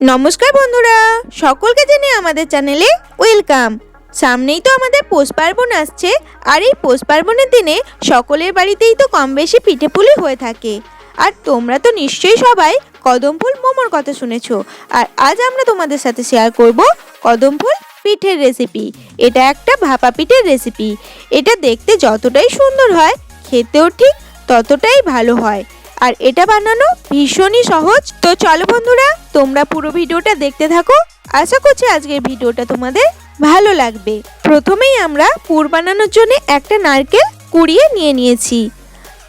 নমস্কার বন্ধুরা, সকলকে জেনে আমাদের চ্যানেলে ওয়েলকাম। সামনেই তো আমাদের পৌষ পার্বণ আসছে, আর এই পৌষ পার্বণের দিনে সকলের বাড়িতেই তো কম বেশি পিঠে পুলি হয়ে থাকে। আর তোমরা তো নিশ্চয়ই সবাই কদম ফুল মোমোর কথা শুনেছো, আর আজ আমরা তোমাদের সাথে শেয়ার করব কদম ফুল পিঠের রেসিপি এটা একটা ভাপা পিঠের রেসিপি এটা দেখতে যতটাই সুন্দর হয়, খেতেও ঠিক ততটাই ভালো হয়। আর এটা বানানো ভীষণই সহজ। তো চলো বন্ধুরা, তোমরা পুরো ভিডিওটা দেখতে থাকো। আশা করছি আজকের ভিডিওটা তোমাদের ভালো লাগবে। প্রথমেই আমরা পুর বানানোর জন্য একটা নারকেল কুড়িয়ে নিয়ে নিয়েছি।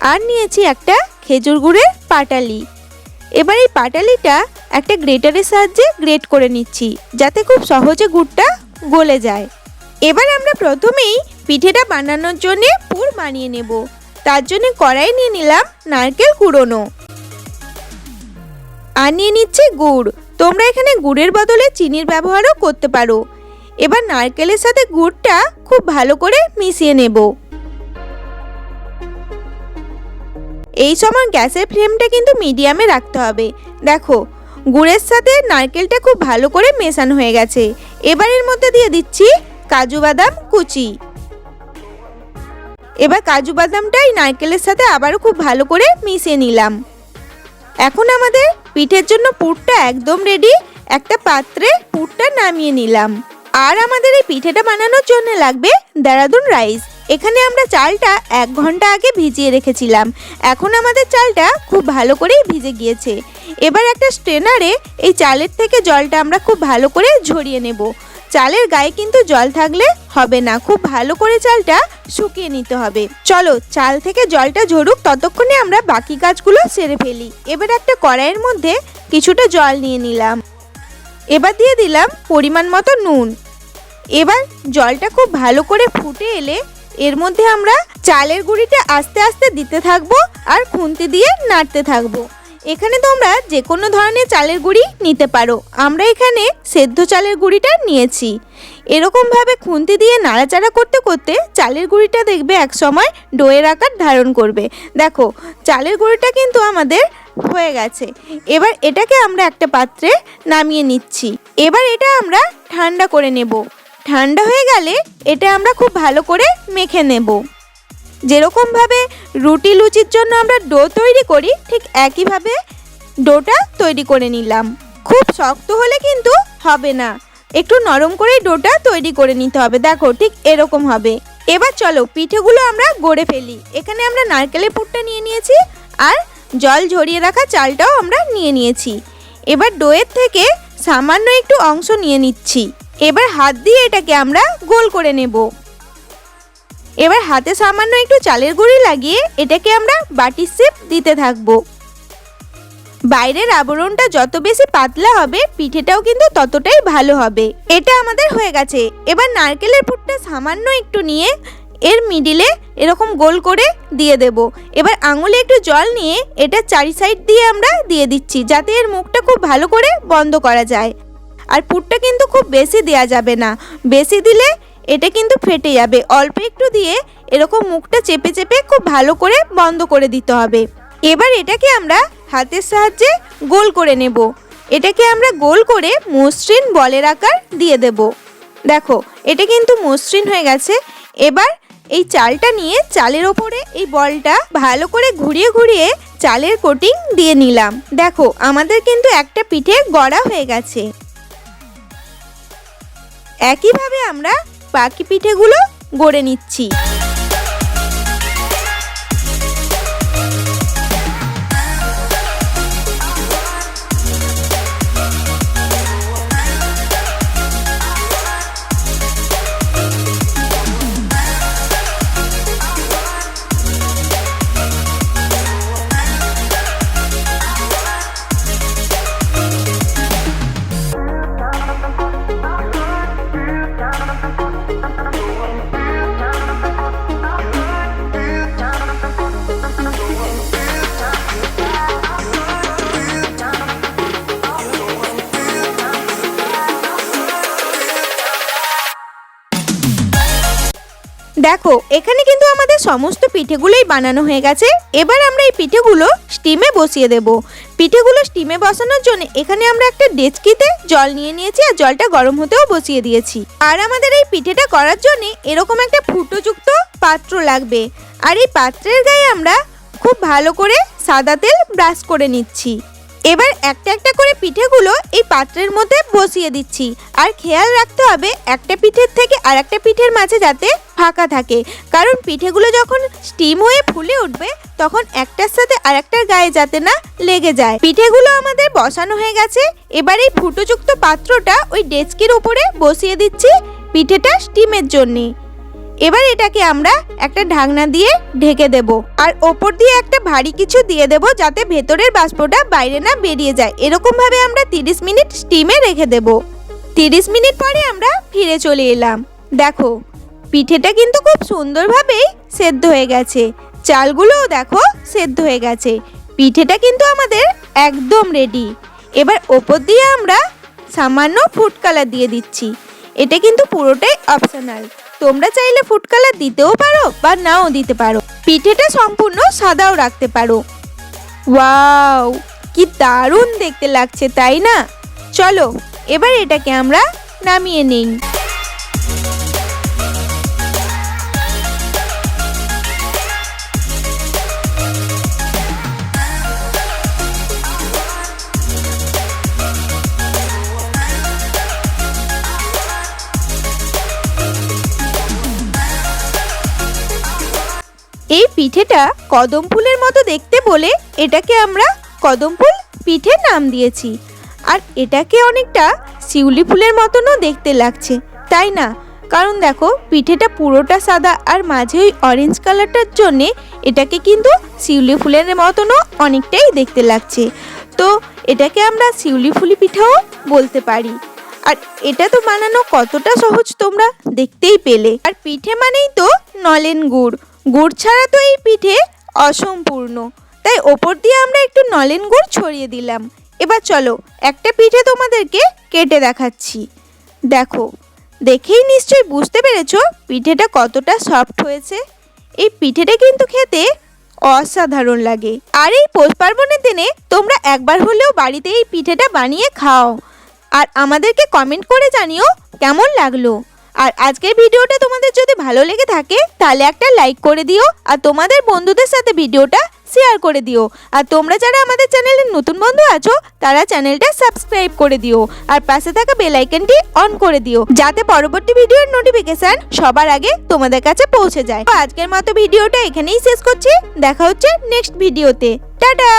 আর নিয়েছি একটা খেজুর গুড়ের পাটালি। এবার এই পাটালিটা একটা গ্রেটারের সাহায্যে গ্রেট করে নিচ্ছি, যাতে খুব সহজে গুড়টা গলে যায়। এবার আমরা প্রথমেই পিঠেটা বানানোর জন্য পুর বানিয়ে নেব। তার জন্য কড়াই নিয়ে নিলাম নারকেল কুড়োনো। আর নিয়ে নিচ্ছে গুড়। তোমরা এখানে গুড়ের বদলে চিনির ব্যবহারও করতে পারো। এবার নারকেলের সাথে গুড়টা খুব ভালো করে মিশিয়ে নেব। এই সময় গ্যাসের ফ্লেমটা কিন্তু মিডিয়ামে রাখতে হবে। দেখো, গুড়ের সাথে নারকেলটা খুব ভালো করে মেশানো হয়ে গেছে। এবার এর মধ্যে দিয়ে দিচ্ছি কাজু বাদাম কুচি। এবার কাজু বাদামটা এই নারকেলের সাথে আবারও খুব ভালো করে মিশিয়ে নিলাম। এখন আমাদের পিঠের জন্য পুরটা একদম রেডি একটা পাত্রে পুরটা নামিয়ে নিলাম। আর আমাদের এই পিঠেটা বানানোর জন্য লাগবে দেরাদুন রাইস। এখানে আমরা চালটা এক ঘণ্টা আগে ভিজিয়ে রেখেছিলাম। এখন আমাদের চালটা খুব ভালো করেই ভিজে গিয়েছে। এবার একটা স্ট্রেনারে এই চালের থেকে জলটা আমরা খুব ভালো করে ঝরিয়ে নেব। চালের গায়ে কিন্তু জল থাকলে হবে না। খুব ভালো করে চালটা শুকিয়ে নিতে হবে। চলো, চাল থেকে জলটা ঝরুক, ততক্ষণে আমরা বাকি কাজগুলো সেরে ফেলি। এবার একটা কড়াইয়ের মধ্যে কিছুটা জল নিয়ে নিলাম। এবার দিয়ে দিলাম পরিমাণ মতো নুন। এবার জলটা খুব ভালো করে ফুটে এলে এর মধ্যে আমরা চালের গুঁড়িটা আস্তে আস্তে দিতে থাকব আর খুন্তি দিয়ে নাড়তে থাকব। এখানে তোমরা যে কোনো ধরনের চালের গুঁড়ি নিতে পারো। আমরা এখানে সেদ্ধ চালের গুঁড়িটা নিয়েছি। এরকমভাবে খুন্তি দিয়ে নাড়াচাড়া করতে করতে চালের গুঁড়িটা দেখবে এক সময় ডোয়ের আকার ধারণ করবে। দেখো, চালের গুঁড়িটা কিন্তু আমাদের হয়ে গেছে। এবার এটাকে আমরা একটা পাত্রে নামিয়ে নিচ্ছি। এবার এটা আমরা ঠান্ডা করে নেব। ঠান্ডা হয়ে গেলে এটা আমরা খুব ভালো করে মেখে নেব। যেরকমভাবে রুটি লুচির জন্য আমরা ডো তৈরি করি, ঠিক একইভাবে ডোটা তৈরি করে নিলাম। খুব শক্ত হলে কিন্তু হবে না। একটু নরম করে ডোটা তৈরি করে নিতে হবে। দেখো, ঠিক এরকম হবে। এবার চলো, পিঠেগুলো আমরা গড়ে ফেলি। এখানে আমরা নারকেলের পুরটা নিয়ে নিয়েছি আর জল ঝরিয়ে রাখা চালটাও আমরা নিয়ে নিয়েছি। এবার ডোয়ের থেকে সামান্য একটু অংশ নিয়ে নিচ্ছি। এবার হাত দিয়ে এটাকে আমরা গোল করে নেব। এবার হাতে সামান্য একটু চালের গুঁড়ি লাগিয়ে এটাকে আমরা বাটির শেপ দিতে থাকব। বাইরের আবরণটা যত বেশি পাতলা হবে, পিঠেটাও কিন্তু ততটাই ভালো হবে। এটা আমাদের হয়ে গেছে। এবার নারকেলের পুরটা সামান্য একটু নিয়ে এর মিডিলে এরকম গোল করে দিয়ে দেব। এবার আঙুলে একটু জল নিয়ে এটা চারি সাইড দিয়ে আমরা দিয়ে দিচ্ছি, যাতে এর মুখটা খুব ভালো করে বন্ধ করা যায়। আর পুরটা কিন্তু খুব বেশি দেওয়া যাবে না। বেশি দিলে এটা কিন্তু ফেটে যাবে। অল্প একটু দিয়ে এরকম মুখটা চেপে চেপে খুব ভালো করে বন্ধ করে দিতে হবে। এবার এটাকে আমরা হাতের সাহায্যে গোল করে নেব। এটাকে আমরা গোল করে মসৃণ বলের আকার দিয়ে দেব। দেখো, এটা কিন্তু মসৃণ হয়ে গেছে। এবার এই চালটা নিয়ে চালের ওপরে এই বলটা ভালো করে ঘুরিয়ে ঘুরিয়ে চালের কোটিং দিয়ে নিলাম। দেখো, আমাদের কিন্তু একটা পিঠে গড়া হয়ে গেছে। একইভাবে আমরা বাকি পিঠেগুলো গড়ে নিচ্ছি। দেখো, এখানে কিন্তু আমাদের সমস্ত পিঠেগুলোই বানানো হয়ে গেছে। এবার আমরা এই পিঠেগুলো স্টিমে বসিয়ে দেব। পিঠেগুলো স্টিমে বসানোর জন্য এখানে আমরা একটা ডেচকিতে জল নিয়ে নিয়েছি আর জলটা গরম হতেও বসিয়ে দিয়েছি। আর আমাদের এই পিঠেটা করার জন্য এরকম একটা ফুটোযুক্ত পাত্র লাগবে। আর এই পাত্রের গায়ে আমরা খুব ভালো করে সাদা তেল ব্রাশ করে নিচ্ছি। এবার একটা একটা করে পিঠেগুলো এই পাত্রের মধ্যে বসিয়ে দিচ্ছি। আর খেয়াল রাখতে হবে, একটা পিঠের থেকে আর একটা পিঠের মাঝে যাতে ফাঁকা থাকে। কারণ পিঠেগুলো যখন স্টিম হয়ে ফুলে উঠবে, তখন একটার সাথে আরেকটার গায়ে যাতে না লেগে যায়। পিঠেগুলো আমাদের বসানো হয়ে গেছে। এবার এই ফুটোযুক্ত পাত্রটা ওই ডেস্কের উপরে বসিয়ে দিচ্ছি পিঠেটা স্টিমের জন্যে। এবার এটাকে আমরা একটা ঢাকনা দিয়ে ঢেকে দেব। আর ওপর দিয়ে একটা ভারী কিছু দিয়ে দেব যাতে ভেতরের বাষ্পটা বাইরে না বেরিয়ে যায়। এরকম ভাবে আমরা 30 মিনিট স্টিমে রেখে দেব। 30 মিনিট পরে আমরা ফিরে চলে এলাম। দেখো, পিঠেটা কিন্তু খুব সুন্দরভাবেই সেদ্ধ হয়ে গেছে। চালগুলোও দেখো সেদ্ধ হয়ে গেছে। পিঠেটা কিন্তু আমাদের একদম রেডি এবার ওপর দিয়ে আমরা সামান্য ফুড কালার দিয়ে দিচ্ছি। এটা কিন্তু পুরোটাই অপশনাল তোমরা চাইলে ফুড কালার দিতেও পারো বা নাও দিতে পারো। পিঠেটা সম্পূর্ণ সাদাও রাখতে পারো। ওয়াও, কি দারুণ দেখতে লাগছে, তাই না? চলো, এবার এটাকে আমরা নামিয়ে নিই। পিঠেটা কদম ফুলের মতো দেখতে বলে এটাকে আমরা কদম ফুল পিঠে নাম দিয়েছি। আর এটাকে অনেকটা শিউলি ফুলের মতনও দেখতে লাগছে, তাই না? কারণ দেখো, পিঠেটা পুরোটা সাদা আর মাঝে ওই অরেঞ্জ কালারটার জন্যে এটাকে কিন্তু শিউলি ফুলের মতনও অনেকটাই দেখতে লাগছে। তো এটাকে আমরা শিউলি ফুলি পিঠাও বলতে পারি। আর এটা তো বানানো কতটা সহজ তোমরা দেখতেই পেলে। আর পিঠে মানেই তো নলেন গুড়। গুড় ছাড়া তো এই পিঠে অসম্পূর্ণ। তাই ওপর দিয়ে আমরা একটু নলেন গুড় ছড়িয়ে দিলাম। এবার চলো একটা পিঠে তোমাদেরকে কেটে দেখাচ্ছি। দেখো, দেখেই নিশ্চয়ই বুঝতে পেরেছ পিঠেটা কতটা সফট হয়েছে। এই পিঠেটা কিন্তু খেতে অসাধারণ লাগে। আর এই পৌষ পার্বণের দিনে তোমরা একবার হলেও বাড়িতে এই পিঠেটা বানিয়ে খাও। আর আমাদেরকে কমেন্ট করে জানিও কেমন লাগল। আর আজকের ভিডিওটা তোমাদের যদি ভালো লেগে থাকে, তাহলে একটা লাইক করে দিও, আর তোমাদের বন্ধুদের সাথে ভিডিওটা শেয়ার করে দিও। আর তোমরা যারা আমাদের চ্যানেলে নতুন বন্ধু আছো, তারা চ্যানেলটা সাবস্ক্রাইব করে দিও, আর পাশে থাকা বেল আইকনটি অন করে দিও, যাতে পরবর্তী ভিডিওর নোটিফিকেশন সবার আগে তোমাদের কাছে পৌঁছে যায়। তো আজকের মতো ভিডিওটা এখানেই শেষ করছি, দেখা হচ্ছে নেক্সট ভিডিওতে টাটা!